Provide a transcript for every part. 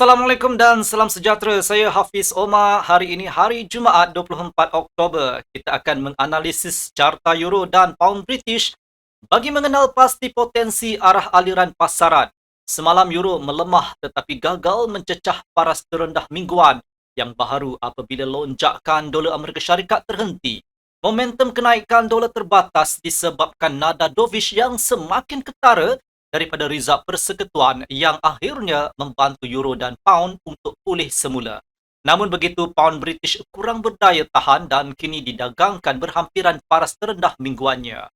Assalamualaikum dan salam sejahtera. Saya Hafiz Omar. Hari ini hari Jumaat 24 Oktober. Kita akan menganalisis carta euro dan pound British bagi mengenal pasti potensi arah aliran pasaran. Semalam euro melemah tetapi gagal mencecah paras terendah mingguan yang baharu apabila lonjakan dolar Amerika Syarikat terhenti. Momentum kenaikan dolar terbatas disebabkan nada dovish yang semakin ketara daripada result persekutuan yang akhirnya membantu euro dan pound untuk pulih semula. Namun begitu, pound British kurang berdaya tahan dan kini didagangkan berhampiran paras terendah mingguannya.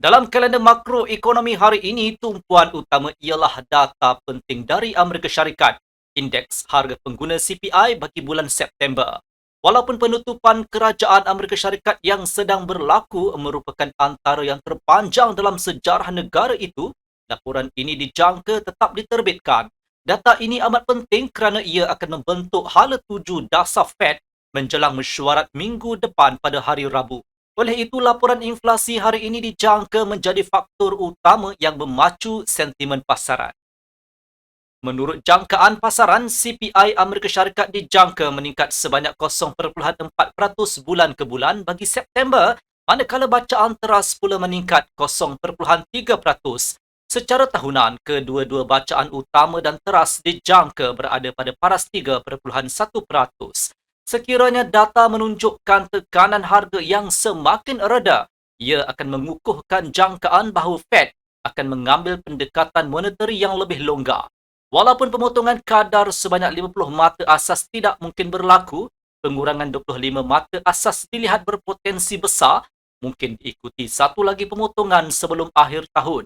Dalam kalender makroekonomi hari ini, tumpuan utama ialah data penting dari Amerika Syarikat, indeks harga pengguna CPI bagi bulan September. Walaupun penutupan kerajaan Amerika Syarikat yang sedang berlaku merupakan antara yang terpanjang dalam sejarah negara itu, laporan ini dijangka tetap diterbitkan. Data ini amat penting kerana ia akan membentuk hala tuju dasar Fed menjelang mesyuarat minggu depan pada hari Rabu. Oleh itu, laporan inflasi hari ini dijangka menjadi faktor utama yang memacu sentimen pasaran. Menurut jangkaan pasaran, CPI Amerika Syarikat dijangka meningkat sebanyak 0.4% bulan ke bulan bagi September, manakala bacaan teras pula meningkat 0.3%. Secara tahunan, kedua-dua bacaan utama dan teras dijangka berada pada paras 3.1%. Sekiranya data menunjukkan tekanan harga yang semakin reda, ia akan mengukuhkan jangkaan bahawa Fed akan mengambil pendekatan monetary yang lebih longgar. Walaupun pemotongan kadar sebanyak 50 mata asas tidak mungkin berlaku, pengurangan 25 mata asas dilihat berpotensi besar mungkin diikuti satu lagi pemotongan sebelum akhir tahun.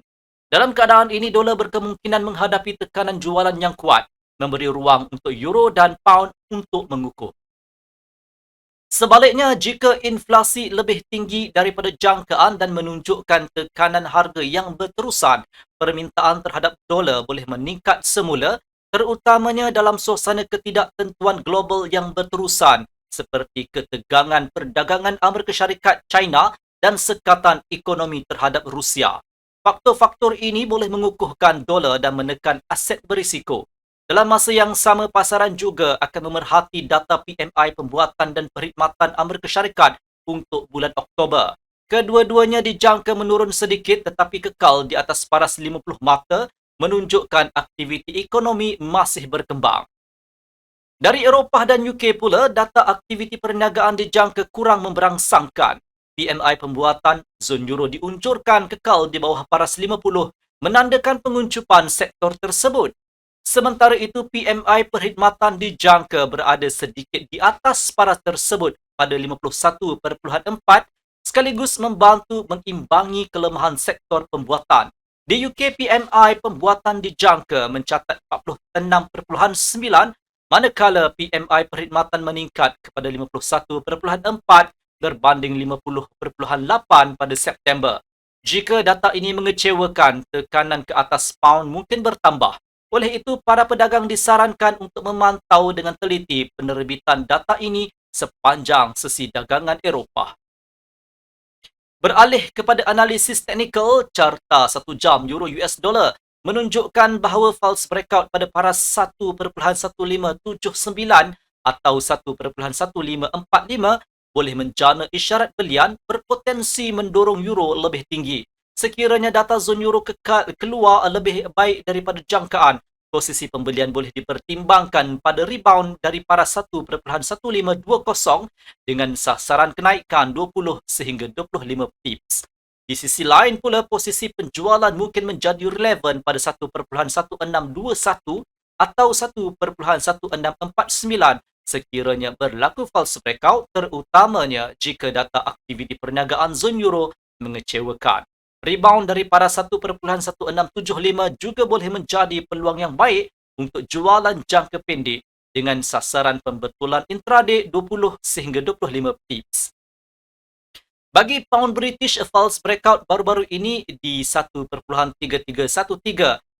Dalam keadaan ini, dolar berkemungkinan menghadapi tekanan jualan yang kuat, memberi ruang untuk euro dan pound untuk mengukuh. Sebaliknya, jika inflasi lebih tinggi daripada jangkaan dan menunjukkan tekanan harga yang berterusan, permintaan terhadap dolar boleh meningkat semula, terutamanya dalam suasana ketidaktentuan global yang berterusan seperti ketegangan perdagangan Amerika Syarikat China dan sekatan ekonomi terhadap Rusia. Faktor-faktor ini boleh mengukuhkan dolar dan menekan aset berisiko. Dalam masa yang sama, pasaran juga akan memerhati data PMI pembuatan dan perkhidmatan Amerika Syarikat untuk bulan Oktober. Kedua-duanya dijangka menurun sedikit tetapi kekal di atas paras 50 mata menunjukkan aktiviti ekonomi masih berkembang. Dari Eropah dan UK pula, data aktiviti perniagaan dijangka kurang memberangsangkan. PMI pembuatan zon euro diuncurkan kekal di bawah paras 50 menandakan penguncupan sektor tersebut. Sementara itu, PMI perkhidmatan dijangka berada sedikit di atas paras tersebut pada 51.4 sekaligus membantu mengimbangi kelemahan sektor pembuatan. Di UK, PMI pembuatan dijangka mencatat 46.9 manakala PMI perkhidmatan meningkat kepada 51.4 berbanding 50.8 pada September. Jika data ini mengecewakan, tekanan ke atas pound mungkin bertambah oleh itu, para pedagang disarankan untuk memantau dengan teliti penerbitan data ini sepanjang sesi dagangan Eropah. Beralih kepada analisis teknikal, carta satu jam euro US dollar menunjukkan bahawa false breakout pada paras 1.1579 atau 1.1545 boleh menjana isyarat belian berpotensi mendorong euro lebih tinggi sekiranya data zon euro kekal keluar lebih baik daripada jangkaan, posisi pembelian boleh dipertimbangkan pada rebound dari para 1.1520 dengan sasaran kenaikan 20 sehingga 25 pips. Di sisi lain pula, posisi penjualan mungkin menjadi relevan pada 1.1621 atau 1.1649 sekiranya berlaku false breakout terutamanya jika data aktiviti perniagaan zon euro mengecewakan. Rebound dari para 1.1675 juga boleh menjadi peluang yang baik untuk jualan jangka pendek dengan sasaran pembetulan intraday 20 sehingga 25 pips. Bagi pound British, a false breakout baru-baru ini di 1.3313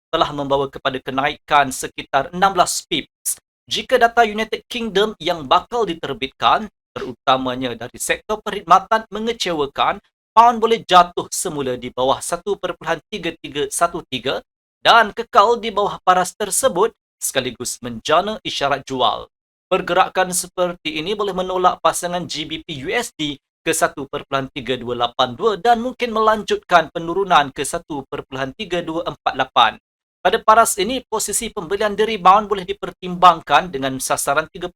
telah membawa kepada kenaikan sekitar 16 pips. Jika data United Kingdom yang bakal diterbitkan, terutamanya dari sektor perkhidmatan mengecewakan, pound boleh jatuh semula di bawah 1.3313 dan kekal di bawah paras tersebut sekaligus menjana isyarat jual. Pergerakan seperti ini boleh menolak pasangan GBP USD ke 1.3282 dan mungkin melanjutkan penurunan ke 1.3248. Pada paras ini, posisi pembelian di rebound boleh dipertimbangkan dengan sasaran 30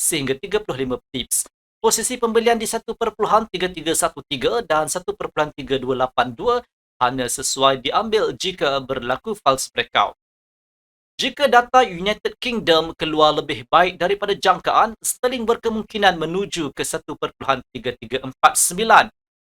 sehingga 35 pips. Posisi pembelian di 1.3313 dan 1.3282 hanya sesuai diambil jika berlaku false breakout. Jika data United Kingdom keluar lebih baik daripada jangkaan, sterling berkemungkinan menuju ke 1.3349.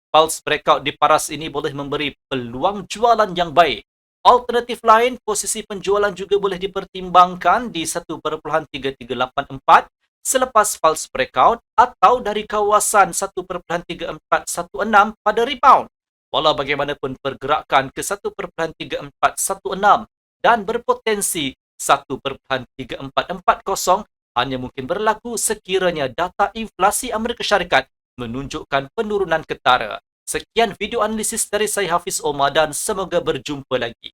False breakout di paras ini boleh memberi peluang jualan yang baik. Alternatif lain, posisi penjualan juga boleh dipertimbangkan di 1.3384 selepas false breakout atau dari kawasan 1.3416 pada rebound. Walau bagaimanapun pergerakan ke 1.3416 dan berpotensi 1.3440 hanya mungkin berlaku sekiranya data inflasi Amerika Syarikat menunjukkan penurunan ketara. Sekian video analisis dari saya Hafiz Omar dan semoga berjumpa lagi.